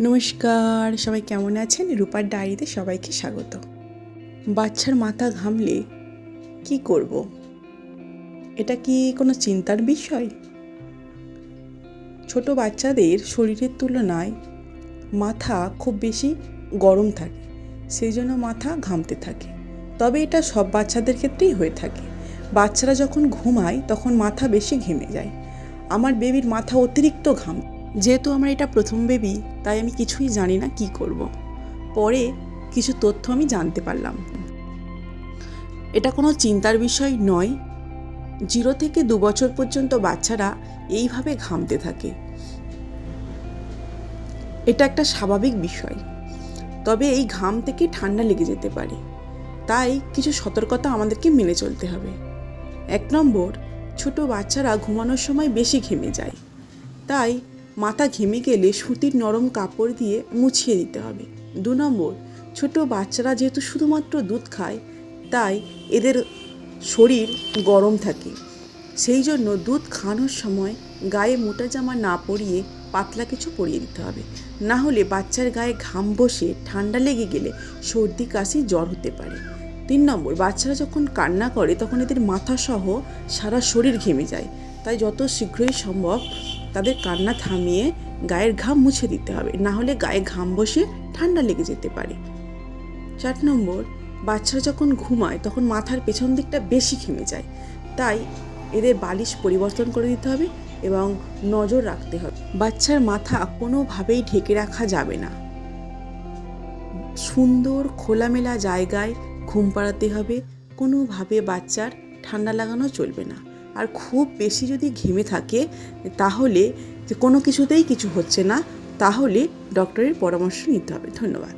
নমস্কার, সবাই কেমন আছেন? রূপার ডায়েরিতে সবাইকে স্বাগত। বাচ্চার মাথা ঘামলে কি করব? এটা কি কোনো চিন্তার বিষয়? ছোট বাচ্চাদের শরীরের তুলনায় মাথা খুব বেশি গরম থাকে সেই জন্য মাথা ঘামতে থাকে। তবে এটা সব বাচ্চাদের ক্ষেত্রেই হয়ে থাকে। বাচ্চারা যখন ঘুমায়, তখন মাথা বেশি ঘেমে যায়। আমার বেবির মাথা অতিরিক্ত ঘাম যেহেতু আমার এটা প্রথম বেবি তাই আমি কিছুই জানি না কি করব। পরে কিছু তথ্য আমি জানতে পারলাম। এটা কোনো চিন্তার বিষয় নয়। জিরো থেকে দু বছর পর্যন্ত বাচ্চারা এইভাবে ঘামতে থাকে। এটা একটা স্বাভাবিক বিষয়। তবে এই ঘাম থেকে ঠান্ডা লেগে যেতে পারে। তাই কিছু সতর্কতা আমাদেরকে মেনে চলতে হবে। এক নম্বর, ছোট বাচ্চারা ঘুমানোর সময় বেশি ঘেমে যায়। তাই মাথা ঘেমে গেলে সুতির নরম কাপড় দিয়ে মুছিয়ে দিতে হবে। দু নম্বর, ছোট বাচ্চারা যেহেতু শুধুমাত্র দুধ খায়, তাই এদের শরীর গরম থাকে। সেই জন্য দুধ খাওয়ানোর সময় গায়ে মোটা জামা না পরিয়ে পাতলা কিছু পরিয়ে দিতে হবে। না হলে বাচ্চার গায়ে ঘাম বসে ঠান্ডা লেগে গেলে সর্দি, কাশি, জ্বর হতে পারে। তিন নম্বর, বাচ্চারা যখন কান্না করে, তখন এদের মাথা সহ সারা শরীর ঘেমে যায়। তাই যত শীঘ্রই সম্ভব তাদের কান্না থামিয়ে গায়ের ঘাম মুছে দিতে হবে। না হলে গায়ে ঘাম বসে ঠান্ডা লেগে যেতে পারে। চার নম্বর, বাচ্চারা যখন ঘুমায়, তখন মাথার পেছন দিকটা বেশি ঘেমে যায়। তাই এদের বালিশ পরিবর্তন করে দিতে হবে এবং নজর রাখতে হবে। বাচ্চার মাথা কোনোভাবেই ঢেকে রাখা যাবে না। সুন্দর, খোলামেলা জায়গায় ঘুম পাড়াতে হবে। কোনোভাবে বাচ্চার ঠান্ডা লাগানো চলবে না। আর খুব বেশি যদি ঘেমে থাকে, তাহলে কোনো কিছুতেই কিছু হচ্ছে না, তাহলে ডক্টরের পরামর্শ নিতে হবে। ধন্যবাদ।